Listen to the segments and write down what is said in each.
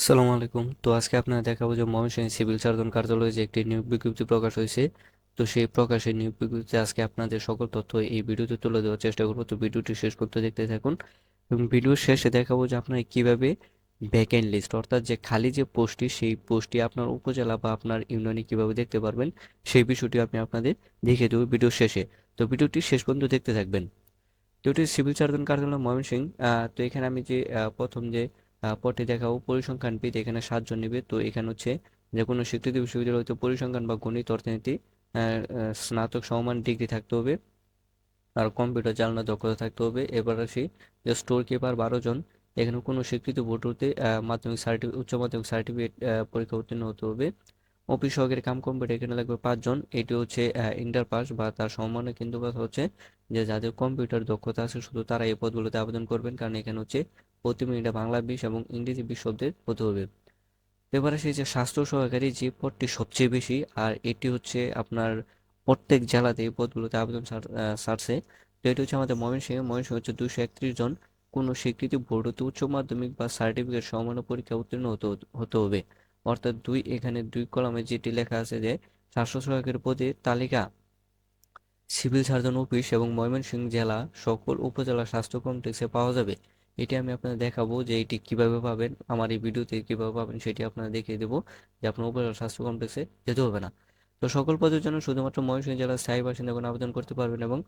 আসসালামু আলাইকুম। তো আজকে আপনারা দেখাবো যে ময়মনসিংহ সিভিল সার্জন কার্যালয়ে যে একটি নিয়োগ বিজ্ঞপ্তি প্রকাশ হয়েছে, তো সেই প্রকাশের নিয়োগ বিজ্ঞপ্তিতে আজকে আপনাদের সকল তথ্য এই ভিডিওতে তুলে দেওয়ার চেষ্টা করব। তো ভিডিওটি শেষ করতে দেখতে থাকুন এবং ভিডিওর শেষে দেখাবো যে আপনারা কীভাবে ভ্যাকেন্ট লিস্ট অর্থাৎ যে খালি যে পোস্টটি, সেই পোস্টটি আপনার উপজেলা বা আপনার ইউনিয়নে কীভাবে দেখতে পারবেন, সেই বিষয়টি আমি আপনাদের দেখিয়ে দেবো ভিডিওর শেষে। তো ভিডিওটি শেষ পর্যন্ত দেখতে থাকবেন। তো এটি সিভিল সার্জন কার্যালয় ময়মনসিংহ তো এখানে আমি যে প্রথম যে পদটি দেখাবো পরিসংখ্যানবিদ এখানে সাতজন নেবে। তো এখানে হচ্ছে যে কোনো স্বীকৃত বিশ্ববিদ্যালয় হতে পরিসংখ্যান বা গণিত, অর্থনীতি স্নাতক সমমান ডিগ্রি থাকতে হবে। আর কম্পিউটার চালানোর দক্ষতা থাকতে হবে। এবার আসি যে স্টোর কিপার বারো জন। এখানে কোনো স্বীকৃত বোর্ড হতে মাধ্যমিক সার্টিফিকেট উচ্চ মাধ্যমিক সার্টিফিকেট পরীক্ষা উত্তীর্ণ হতে হবে। অফিস সহকারী কাম কম্পিউটার এখানে লাগবে পাঁচজন এটি হচ্ছে ইন্টার পাস বা তার সম্মানে কিন্তু কথা হচ্ছে যে যাদের কম্পিউটার দক্ষতা আছে শুধু তারা এই পদগুলোতে আবেদন করবেন। কারণ এখানে হচ্ছে প্রতি মিনিটে বাংলা বিশ এবং ইংরেজি বিশ শব্দের হতে হবে এবার আসি যে স্বাস্থ্য সহকারী যে পদটি সবচেয়ে বেশি, আর এটি হচ্ছে আপনার প্রত্যেক জেলাতে এই পদগুলোতে আবেদন সারছে। তো এটি হচ্ছে আমাদের ময়মনসিংহ। ময়মনসিংহ হচ্ছে দুশো একত্রিশ জন। কোনো স্বীকৃতি বোর্ড হতে উচ্চ মাধ্যমিক বা সার্টিফিকেট সমান্য পরীক্ষা উত্তীর্ণ হতে হতে হবে। অর্থাৎ দুই, এখানে দুই কলামে যেটি লেখা আছে যে, স্বাস্থ্য সহায়কের পদের তালিকা, সিভিল সার্জন অফিস এবং ময়মনসিংহ জেলা সকল উপজেলা স্বাস্থ্য কমপ্লেক্সে পাওয়া যাবে। এটি আমি আপনাদের দেখাবো যে এটি কীভাবে পাবেন। আমার এই ভিডিওতে কীভাবে পাবেন সেটি আপনারা দেখিয়ে দেবো যে আপনার উপজেলা স্বাস্থ্য কমপ্লেক্সে যেতে হবে না। তো সকল পদের জন্য শুধুমাত্র ময়মনসিংহ জেলার স্থায়ী বাসিন্দাগণ আবেদন করতে পারবেন এবং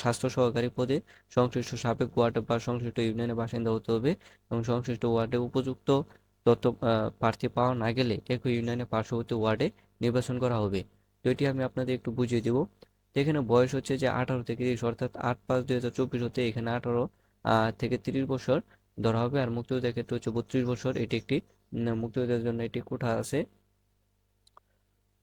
স্বাস্থ্য সহকারী পদে সংশ্লিষ্ট সাবেক ওয়ার্ড বা সংশ্লিষ্ট ইউনিয়নের বাসিন্দা হতে হবে এবং সংশ্লিষ্ট ওয়ার্ডে উপযুক্ত তথ্য প্রার্থী পাওয়া না গেলে একই ইউনিয়নের পার্শ্ববর্তী ওয়ার্ডে নির্বাচন করা হবে। তো এটি আমি আপনাদের একটু বুঝিয়ে দেবো। এখানে বয়স হচ্ছে যে আঠারো থেকে তিরিশ, অর্থাৎ আট পাঁচ দুই হাজার চব্বিশ হতে এখানে আঠারো থেকে তিরিশ বছর ধরা হবে। আর মুক্তিযোদ্ধার ক্ষেত্রে হচ্ছে বত্রিশ বছর। এটি একটি মুক্তিযোদ্ধার জন্য একটি কোঠা আছে।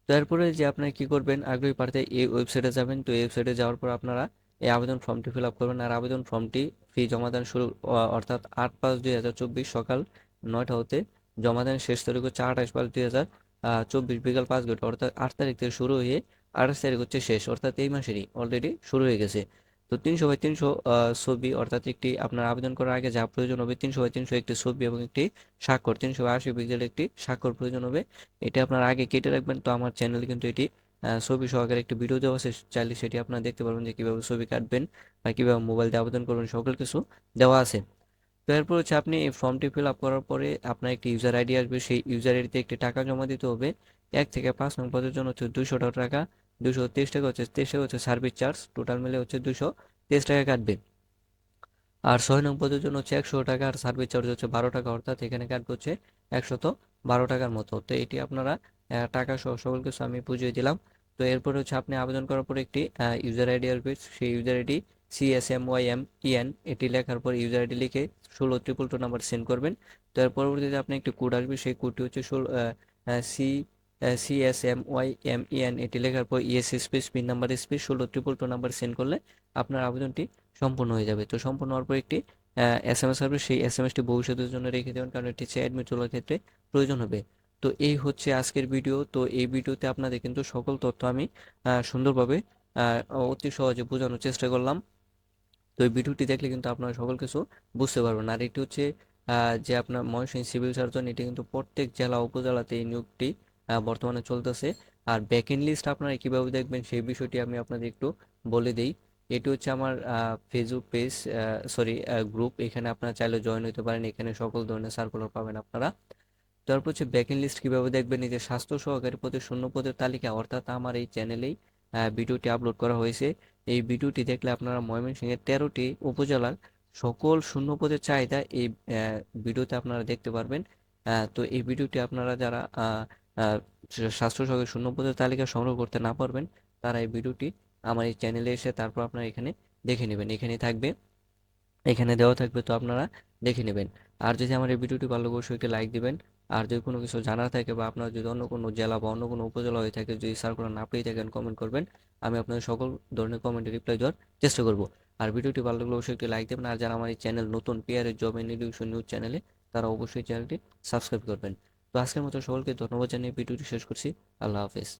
তারপরে যে আপনারা কি করবেন, আগ্রহী প্রার্থী এই ওয়েবসাইটে যাবেন। তো এই ওয়েবসাইটে যাওয়ার পর আপনারা এই আবেদন ফর্মটি ফিল আপ করবেন। আর আবেদন ফর্মটি ফি জমা দান শুরু অর্থাৎ আট পাঁচ দুই হাজার চব্বিশ সকাল নয়টা হতে জমা দেন শেষ তারিখ হচ্ছে আঠাশ পাঁচ দুই হাজার চব্বিশ বিকাল পাঁচ ঘণ্টা, অর্থাৎ আট তারিখ থেকে শুরু হয়ে আঠাশ তারিখ হচ্ছে শেষ, অর্থাৎ এই মাসেরই অলরেডি শুরু হয়ে গেছে। তো তিনশো বাই তিনশো ছবি, অর্থাৎ একটি আপনার আবেদন করার আগে যা প্রয়োজন হবে তিনশো বাই তিনশো একটি ছবি এবং একটি স্বাক্ষর, তিনশো বাই আশি পিক্সেলের একটি স্বাক্ষর প্রয়োজন হবে। এটা আপনার আগে কেটে রাখবেন। তো আমার চ্যানেলে কিন্তু এটি ছবি সহকারে একটি ভিডিও দেওয়া আছে। চাইলে সেটি আপনারা দেখতে পারবেন যে কীভাবে ছবি কাটবেন বা কীভাবে মোবাইল দিয়ে আবেদন করবেন, সকল কিছু দেওয়া আছে। তো এরপর হচ্ছে আপনি এই ফর্মটি ফিল আপ করার পরে আপনার একটি ইউজার আইডি আসবে। সেই ইউজার আইডিতে একটি টাকা জমা দিতে হবে। এক থেকে পাঁচ নং পদের জন্য হচ্ছে দুশো টাকা। দুশো তেইশ টাকা হচ্ছে তেইশ হচ্ছে সার্ভিস চার্জ টোটাল মিলে হচ্ছে দুশো তেইশ টাকা কাটবে। আর ছয় নং পদের জন্য হচ্ছে একশো টাকা আর সার্ভিস চার্জ হচ্ছে বারো টাকা, অর্থাৎ এখানে কাটবে হচ্ছে একশত বারো টাকার মতো। তো এটি আপনারা টাকা সহ সকল কিছু আমি বুঝিয়ে দিলাম। তো এরপরে হচ্ছে আপনি আবেদন করার পর একটি ইউজার আইডি আসবে। সেই user ID C S M Y M E N এটি লেখার পর ইউজার আইডি লিখে ষোলো ট্রিপল টু নাম্বার সেন্ড করবেন। তো এর পরবর্তীতে আপনি একটি কোড আসবে। সেই কোডটি হচ্ছে ষোলো C C S M Y M E N এটি লেখার পর E S space PIN number space ষোলো ট্রিপল টু নাম্বার সেন্ড করলে আপনার আবেদনটি সম্পূর্ণ হয়ে যাবে। তো সম্পূর্ণ হওয়ার পর একটি এস এম এস আসবে। সেই এস এম এসটি ভবিষ্যতের জন্য রেখে দেবেন, কারণ এটি হচ্ছে অ্যাডমিট তোলার ক্ষেত্রে প্রয়োজন হবে। তো এই হচ্ছে আজকের ভিডিও। তো এই ভিডিওতে আপনাদের কিন্তু সকল তথ্য আমি সুন্দরভাবে অতি সহজে বোঝানোর চেষ্টা করলাম। তো এই ভিডিওটি দেখলে কিন্তু আপনারা সকল কিছু বুঝতে পারবেন। আর এটি হচ্ছে যে আপনার ময়মনসিংহ সিভিল সার্জন, এটি কিন্তু প্রত্যেক জেলা, উপজেলাতে এই নিয়োগটি বর্তমানে চলতেছে। আর ব্যাকএন্ড লিস্ট আপনারা কীভাবে দেখবেন সেই বিষয়টি আমি আপনাদের একটু বলে দিই। এটি হচ্ছে আমার ফেসবুক পেজ সরি গ্রুপ এখানে আপনারা চাইলে জয়েন হতে পারেন। এখানে সকল ধরনের সার্কুলার পাবেন আপনারা। তারপর হচ্ছে ব্যাকএন্ড লিস্ট কীভাবে দেখবেন? এই যে স্বাস্থ্য সহকারী পদে শূন্য পদের তালিকা, অর্থাৎ আমার এই চ্যানেলেই ভিডিওটি আপলোড করা হয়েছে। এই ভিডিওটি দেখলে আপনারা ময়মনসিংহের তেরোটি উপজেলার সকল শূন্য পদের চাহিদা এই ভিডিওতে আপনারা দেখতে পারবেন। তো এই ভিডিওটি আপনারা যারা স্বাস্থ্য সহকারী শূন্য পদের তালিকা সংগ্রহ করতে না পারবেন, তারা এই ভিডিওটি আমার এই চ্যানেলে এসে তারপর আপনারা এখানে দেখে নেবেন। এখানে থাকবে, এখানে দেওয়া থাকবে তো আপনারা দেখে নেবেন। আর যদি আমার এই ভিডিওটি ভালো অবশ্যই একটি লাইক দিবেন। আর যদি কোনো কিছু জানার থাকে বা আপনার যদি অন্য কোনো জেলা বা অন্য কোনো উপজেলা হয়ে থাকে, যদি সার্কুলার না পেয়ে থাকেন কমেন্ট করবেন। আমি আপনাদের সকল ধরনের কমেন্টে রিপ্লাই দেওয়ার চেষ্টা করব। আর ভিডিওটি ভালো লাগলে অবশ্যই একটি লাইক দেবেন। আর যারা আমার এই চ্যানেল নতুন পিয়ারের জব এন্ড নিউজ চ্যানেলে তারা অবশ্যই চ্যানেলটি সাবস্ক্রাইব করবেন। তো আজকের মতো সকলকে ধন্যবাদ জানিয়ে ভিডিওটি শেষ করছি। আল্লাহ হাফেজ।